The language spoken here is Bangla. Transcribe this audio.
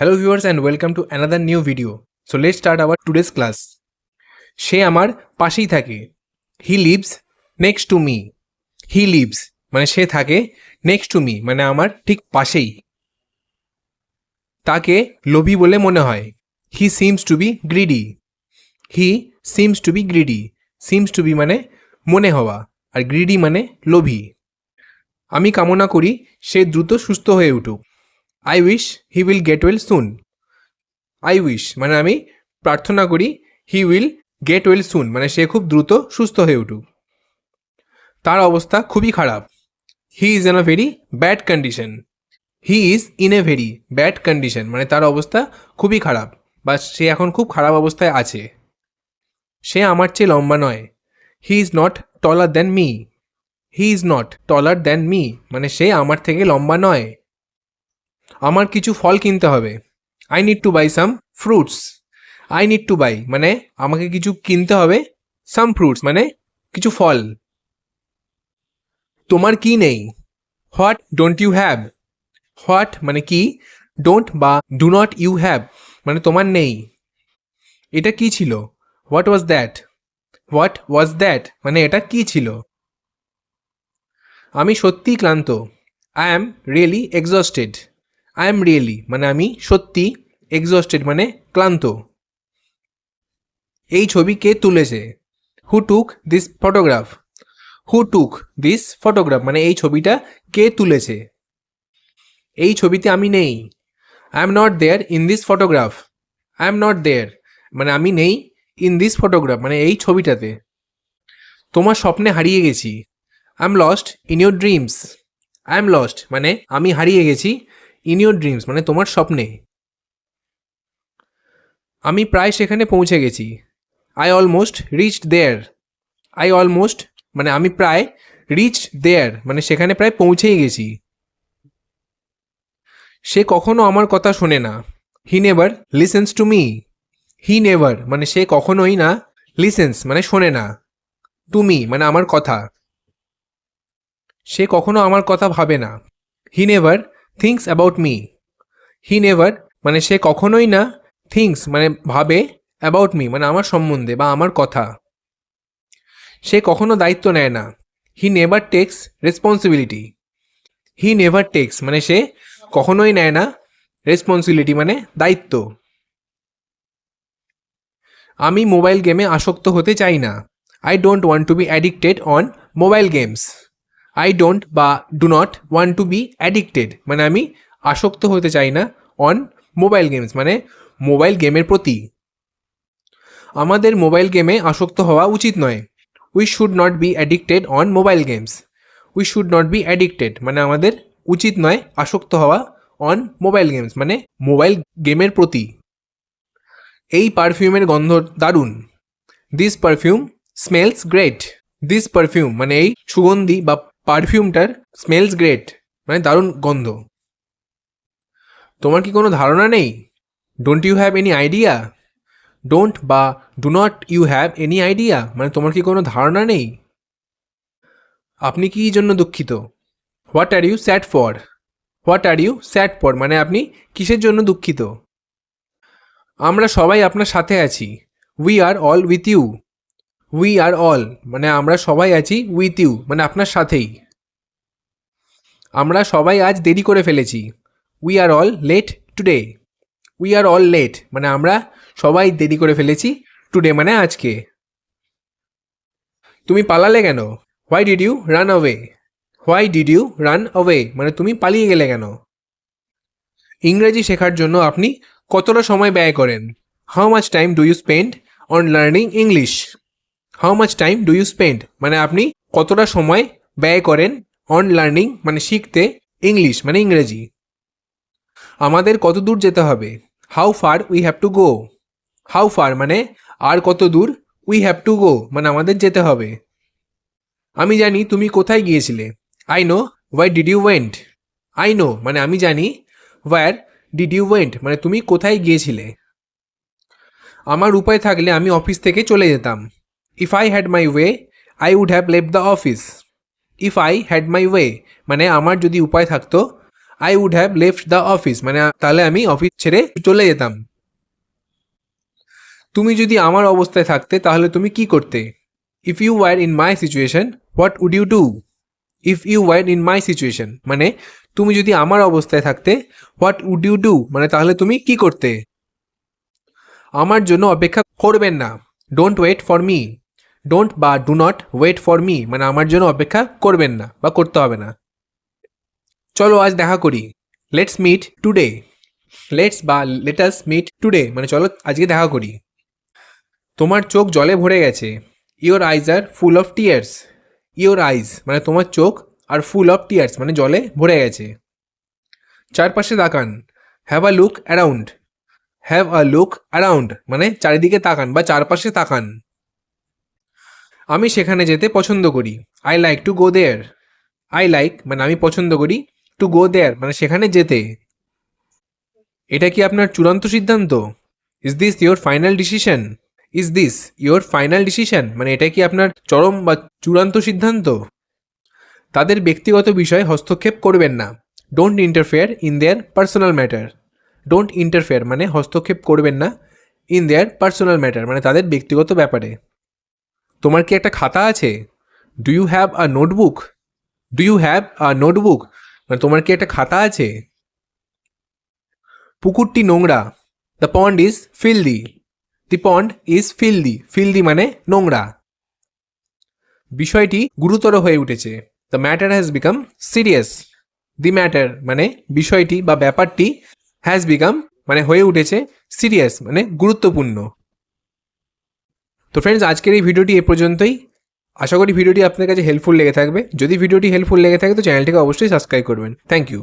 Hello viewers and welcome to another new video. So let's start our today's class. সে আমার পাশেই থাকে। He lives next to me he lives মানে সে থাকে নেক্সট টু মি মানে আমার ঠিক পাশেই। তাকে লোভী বলে মনে হয়। He seems to be greedy he seems to be greedy seems to be মানে মনে হওয়া, আর গ্রিডি মানে লোভী। আমি কামনা করি সে দ্রুত সুস্থ হয়ে উঠুক। I wish he will get well soon I wish মানে আমি প্রার্থনা করি he will get well soon মানে সে খুব দ্রুত সুস্থ হয়ে উঠুক। তার অবস্থা খুবই খারাপ। He is in a very bad condition he is in a very bad condition মানে তার অবস্থা খুবই খারাপ, বা সে এখন খুব খারাপ অবস্থায় আছে। সে আমার চেয়ে লম্বা নয়। He is not taller than me he is not taller than me মানে সে আমার থেকে লম্বা নয়। আমার কিছু ফল কিনতে হবে। I need to buy some fruits I need to buy মানে আমাকে কিছু কিনতে হবে সাম ফ্রুটস মানে কিছু ফল। তোমার কি নেই? What don't you have what মানে কি? ডোন্ট বা ডু নট ইউ হ্যাভ মানে তোমার নেই। এটা কি ছিল? What was that what was that মানে এটা কি ছিল? আমি সত্যিই ক্লান্ত। I am really exhausted I am really মানে আমি সত্যি এক্সস্টেড মানে ক্লান্ত। এই ছবি কে তুলেছে? Who took this photograph who took this photograph মানে এই ছবিটা কে তুলেছে? এই ছবিতে আমি নেই। I am not there in this photograph I am not there মানে আমি নেই ইন দিস ফটোগ্রাফ মানে এই ছবিটাতে। তোমার স্বপ্নে হারিয়ে গেছি। I am lost in your dreams I am lost মানে আমি হারিয়ে গেছি ইন ইউর ড্রিমস মানে তোমার স্বপ্নে। আমি প্রায় সেখানে পৌঁছে গেছি। I almost reached there I almost মানে আমি প্রায় রিচড দেয়ার মানে সেখানে প্রায় পৌঁছেই গেছি। সে কখনো আমার কথা শোনে না। He never listens to me he never মানে সে কখনোই না লিসেন্স মানে শোনে না। টু মি মানে আমার কথা। সে কখনো আমার কথা ভাবে না। He never thinks about me he never মানে সে কখনোই না থিঙ্কস মানে ভাবে অ্যাবাউট মি মানে আমার সম্বন্ধে বা আমার কথা। সে কখনো দায়িত্ব নেয় না। He never takes responsibility he never takes মানে সে কখনোই নেয় না রেসপন্সিবিলিটি মানে দায়িত্ব। আমি মোবাইল গেমে আসক্ত হতে চাই না। I don't want to be addicted on mobile games I don't বা do not want to be addicted মানে আমি আসক্ত হতে চাই না অন মোবাইল গেমস মানে মোবাইল গেমের প্রতি। আমাদের মোবাইল গেমে আসক্ত হওয়া উচিত নয়। We should not be addicted on mobile games we should not be addicted মানে আমাদের উচিত নয় আসক্ত হওয়া অন মোবাইল গেমস মানে মোবাইল গেমের প্রতি। এই পারফিউমের গন্ধ দারুণ। This perfume smells great this perfume মানে এই সুগন্ধি বা পারফিউমটার স্মেলস গ্রেট মানে দারুণ গন্ধ। তোমার কি কোনো ধারণা নেই? Don't you have any idea don't বা do not you have any idea মানে তোমার কি কোনো ধারণা নেই? আপনি কি জন্য দুঃখিত? What are you sad for what are you sad for মানে আপনি কিসের জন্য দুঃখিত? আমরা সবাই আপনার সাথে আছি। We are all with you we are all মানে আমরা সবাই আছি উইথ ইউ মানে আপনার সাথেই। আমরা সবাই আজ দেরি করে ফেলেছি। We are all late today we are all late মানে আমরা সবাই দেরি করে ফেলেছি টুডে মানে আজকে। তুমি পালালে কেন? Why did you run away why did you run away মানে তুমি পালিয়ে গেলে কেন? ইংরেজি শেখার জন্য আপনি কতটা সময় ব্যয় করেন? How much time do you spend on learning English how much time do you spend মানে আপনি কতটা সময় ব্যয় করেন অন লার্নিং মানে শিখতে ইংলিশ মানে ইংরেজি? আমাদের কত দূর যেতে হবে? How far we have to go how far মানে আর কত দূর উই হ্যাভ টু গো মানে আমাদের যেতে হবে। আমি জানি তুমি কোথায় গিয়েছিলে। I know why did you went I know মানে আমি জানি ওয়ার ডিড ইউ ওয়েন্ট মানে তুমি কোথায় গিয়েছিলে? আমার উপায় থাকলে আমি অফিস থেকে চলে যেতাম। If I had my way I would have Lev the office if I had my way মানে আমার যদি উপায় থাকতো I would have left the office মানে তাহলে আমি অফিস ছেড়ে চলে যেতাম। তুমি যদি আমার অবস্থায় থাকতে, তাহলে তুমি কি করতে? If you were in my situation what would you do if you were in my situation মানে তুমি যদি আমার অবস্থায় থাকতে হোয়াট উড ইউ ডু মানে তাহলে তুমি কি করতে? আমার জন্য অপেক্ষা করবেন না। Don't wait for me don't বা do not wait for me মানে আমার জন্য অপেক্ষা করবেন না বা করতে হবে না। চলো আজ দেখা করি। লেটস মিট টুডে লেটস বা লেটাস মিট টুডে মানে চলো আজকে দেখা করি। তোমার চোখ জলে ভরে গেছে। Your eyes are full of tears your eyes মানে তোমার চোখ আর ফুল অফ টিয়ার্স মানে জলে ভরে গেছে। চারপাশে তাকান। Have a look around have a look around মানে চারিদিকে তাকান বা চারপাশে তাকান। আমি সেখানে যেতে পছন্দ করি। I like to go there I like মানে আমি পছন্দ করি টু গো দেয়ার মানে সেখানে যেতে। এটা কি আপনার চূড়ান্ত সিদ্ধান্ত? Is this your final decision is this your final decision মানে এটা কি আপনার চরম বা চূড়ান্ত সিদ্ধান্ত? তাদের ব্যক্তিগত বিষয়ে হস্তক্ষেপ করবেন না। Don't interfere in their personal matter don't interfere মানে হস্তক্ষেপ করবেন না ইন দেয়ার পার্সোনাল ম্যাটার মানে তাদের ব্যক্তিগত ব্যাপারে। তোমার কি একটা খাতা আছে? Do you have a notebook do you have a notebook মানে তোমার কি একটা খাতা আছে? পুকুরটি নোংরা। The pond is filthy the pond is filthy filthy মানে নোংরা। বিষয়টি গুরুতর হয়ে উঠেছে। The matter has become serious the matter মানে বিষয়টি বা ব্যাপারটি হ্যাজ বিকাম মানে হয়ে উঠেছে সিরিয়াস মানে গুরুত্বপূর্ণ। তো ফ্রেন্ডস আজকের এই ভিডিওটি এ পর্যন্তই। আশা করি ভিডিওটি আপনার কাছে হেল্পফুল লেগে থাকবে। যদি ভিডিওটি হেল্পফুল লেগে থাকে, তো চ্যানেলটিকে অবশ্যই সাবস্ক্রাইব করবেন। Thank you